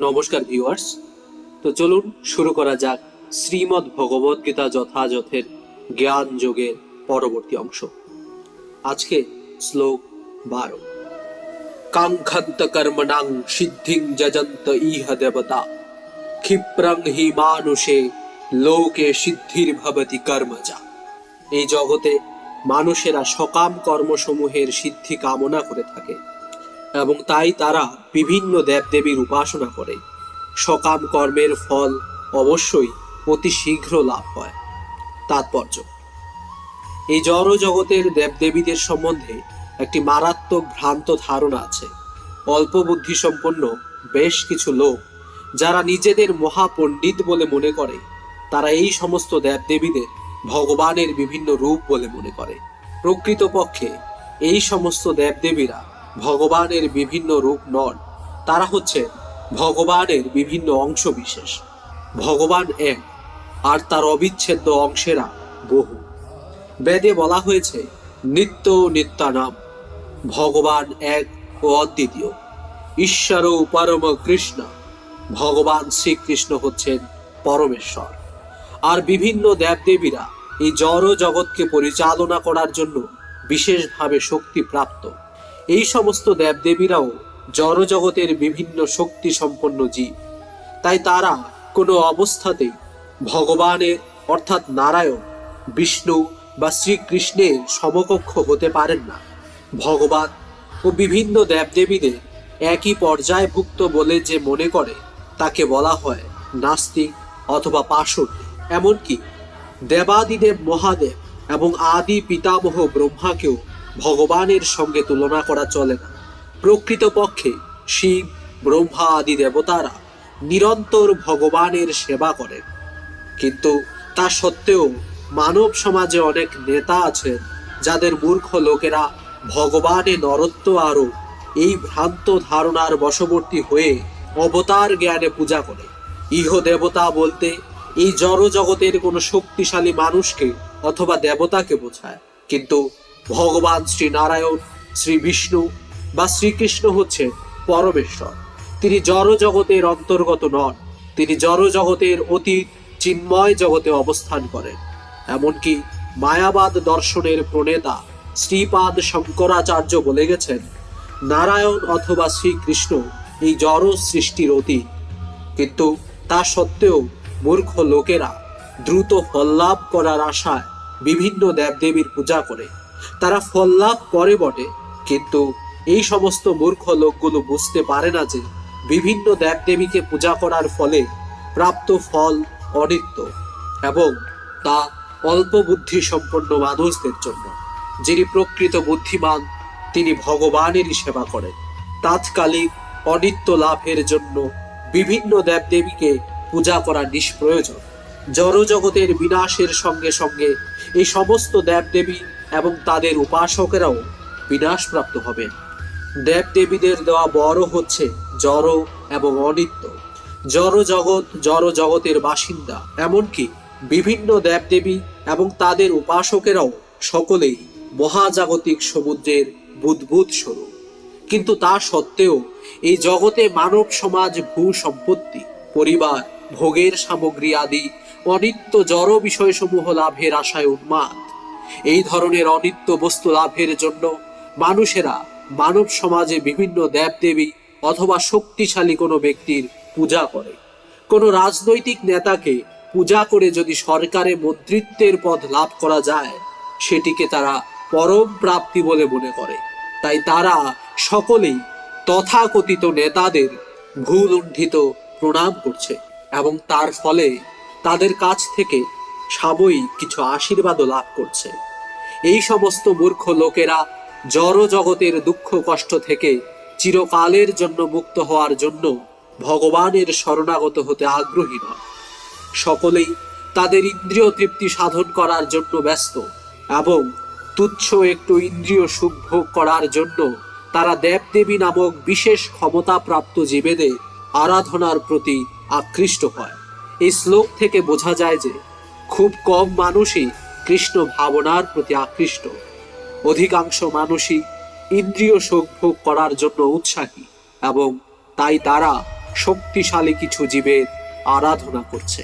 নমস্কার ভিউয়ার্স তো চলুন শুরু করা যাক শ্রীমদ্ ভগবদ গীতা যথাযথের জ্ঞান যোগের পরবর্তী অংশ। আজকে শ্লোক বারো। কাঙ্ক্ষন্ত কর্মণাং সিদ্ধিং যজন্ত ইহ দেবতা। ক্ষিপ্রং হি মানুষে লোকে সিদ্ধির ভবতি কর্মজা। এই জগতে মানুষেরা সকাম কর্মসমূহের সিদ্ধি কামনা করে থাকে। এবং তাই তারা বিভিন্ন দেবদেবীর উপাসনা করে। সকাম কর্মের ফল অবশ্যই অতি শীঘ্র লাভ হয়। তাৎপর্য। এই জড় জগতের দেবদেবীদের সম্বন্ধে একটি মারাত্মক ভ্রান্ত ধারণা আছে। অল্প বুদ্ধি সম্পন্ন বেশ কিছু লোক যারা নিজেদের মহাপণ্ডিত বলে মনে করে, তারা এই সমস্ত দেবদেবীদের ভগবানের বিভিন্ন রূপ বলে মনে করে। প্রকৃতপক্ষে এই সমস্ত দেবদেবীরা ভগবানের বিভিন্ন রূপ নন, তারা হচ্ছে ভগবানের বিভিন্ন অংশ বিশেষ। ভগবান এক, আর তার অবিচ্ছেদ্য অংশেরা বহু। বেদে বলা হয়েছে, নিত্য নিত্যানাম ভগবান এক ও অদ্বিতীয়। ঈশ্বর ও পরম কৃষ্ণ, ভগবান শ্রীকৃষ্ণ হচ্ছেন পরমেশ্বর। আর বিভিন্ন দেবদেবীরা এই জড় জগৎকে পরিচালনা করার জন্য বিশেষভাবে শক্তি প্রাপ্ত। এই সমস্ত দেবদেবীরাও জড় জগতের বিভিন্ন শক্তি সম্পন্ন জীব। তাই তারা কোনো অবস্থাতেই ভগবানের, অর্থাৎ নারায়ণ, বিষ্ণু বা শ্রীকৃষ্ণের সমকক্ষ হতে পারেন না। ভগবান ও বিভিন্ন দেবদেবীদের একই পর্যায়ভুক্ত বলে যে মনে করে, তাকে বলা হয় নাস্তিক অথবা পাশর এমনকি দেবাদিদেব মহাদেব এবং আদি পিতামহ ব্রহ্মাকেও ভগবানের সঙ্গে তুলনা করা চলে না। প্রকৃতপক্ষে শিব, ব্রহ্মা আদি দেবতারা নিরন্তর ভগবানের সেবা করেন। কিন্তু তা সত্ত্বেও মানব সমাজে অনেক নেতা আছেন, যাদের মূর্খ লোকেরা ভগবানে নরত্ব আরও এই ভ্রান্ত ধারণার বশবর্তী হয়ে অবতার জ্ঞানে পূজা করে। ইহ দেবতা বলতে এই জড় জগতের কোনো শক্তিশালী মানুষকে অথবা দেবতাকে বোঝায়। কিন্তু ভগবান শ্রী নারায়ণ শ্রী বিষ্ণু বা শ্রীকৃষ্ণ হচ্ছে পরমেশ্বর। তিনি জড় জগতের অন্তর্গত নন, তিনি জড় জগতের অতীত চিন্ময় জগতে অবস্থান করেন। এমনকি মায়াবাদ দর্শনের প্রণেতা শ্রীপাদ শঙ্করাচার্য বলে গেছেন, নারায়ণ অথবা শ্রীকৃষ্ণ এই জড় সৃষ্টির অতীত। কিন্তু তা সত্ত্বেও মূর্খ লোকেরা দ্রুত ফললাভ করার আশায় বিভিন্ন দেবদেবীর পূজা করে। তারা ফললাভ করে বটে। কিন্তু এই সমস্ত মূর্খ লোকগুলো বুঝতে পারে না যে বিভিন্ন দেবদেবীকে পূজা করার ফলে প্রাপ্ত ফল অনিত্য এবং তা অল্প বুদ্ধি সম্পন্ন মানুষদের জন্য। যিনি প্রকৃত বুদ্ধিমান, তিনি ভগবানেরই সেবা করেন। তাৎকালিক অনিত্য লাভের জন্য বিভিন্ন দেবদেবীকে পূজা করা নিষ্প্রয়োজন। জড়জগতের বিনাশের সঙ্গে সঙ্গে এই সমস্ত দেবদেবী এবং তাদের উপাসকেরাও বিনাশপ্রাপ্ত হবেন। দেবদেবীদের দেওয়া বড় হচ্ছে জড় এবং অনিত্য। জড় জগৎ, জড় জগতের বাসিন্দা, এমনকি বিভিন্ন দেবদেবী এবং তাদের উপাসকেরাও সকলেই মহাজাগতিক সমুদ্রের বুদ্বুদ স্বরূপ। কিন্তু তা সত্ত্বেও এই জগতে মানব সমাজ ভূ সম্পত্তি, পরিবার, ভোগের সামগ্রী আদি অনিত্য জড় বিষয়সমূহ লাভের আশায় উন্মাদ। এই ধরনের অনিত্য বস্তু লাভের জন্য মানুষেরা মানব সমাজে বিভিন্ন দেবদেবী অথবা শক্তিশালী কোনো ব্যক্তির পূজা করে। কোনো রাজনৈতিক নেতাকে পূজা করে যদি সরকারে মন্ত্রিত্বের পদ লাভ করা যায়, সেটিকে তারা পরম প্রাপ্তি বলে মনে করে। তাই তারা সকলেই তথাকথিত নেতাদের ভূলুণ্ঠিত প্রণাম করছে এবং তার ফলে তাদের কাছ থেকে সাময়িক কিছু আশীর্বাদও লাভ করছে। এই সমস্ত মূর্খ লোকেরা জড় জগতের দুঃখ কষ্ট থেকে চিরকালের জন্য মুক্ত হওয়ার জন্য ভগবানের শরণাগত হতে আগ্রহী নয় সকলেই তাদের ইন্দ্রিয় তৃপ্তি সাধন করার জন্য ব্যস্ত এবং তুচ্ছ একটু ইন্দ্রিয় সুখ ভোগ করার জন্য তারা দেবদেবী নামক বিশেষ ক্ষমতাপ্রাপ্ত জীবেদের আরাধনার প্রতি আকৃষ্ট হয়। এই শ্লোক থেকে বোঝা যায় যে খুব কম মানুষই কৃষ্ণ ভাবনার প্রতি আকৃষ্ট। অধিকাংশ মানুষই ইন্দ্রিয় শোক ভোগ করার জন্য উৎসাহী এবং তাই তারা শক্তিশালী কিছু জীবের আরাধনা করছে।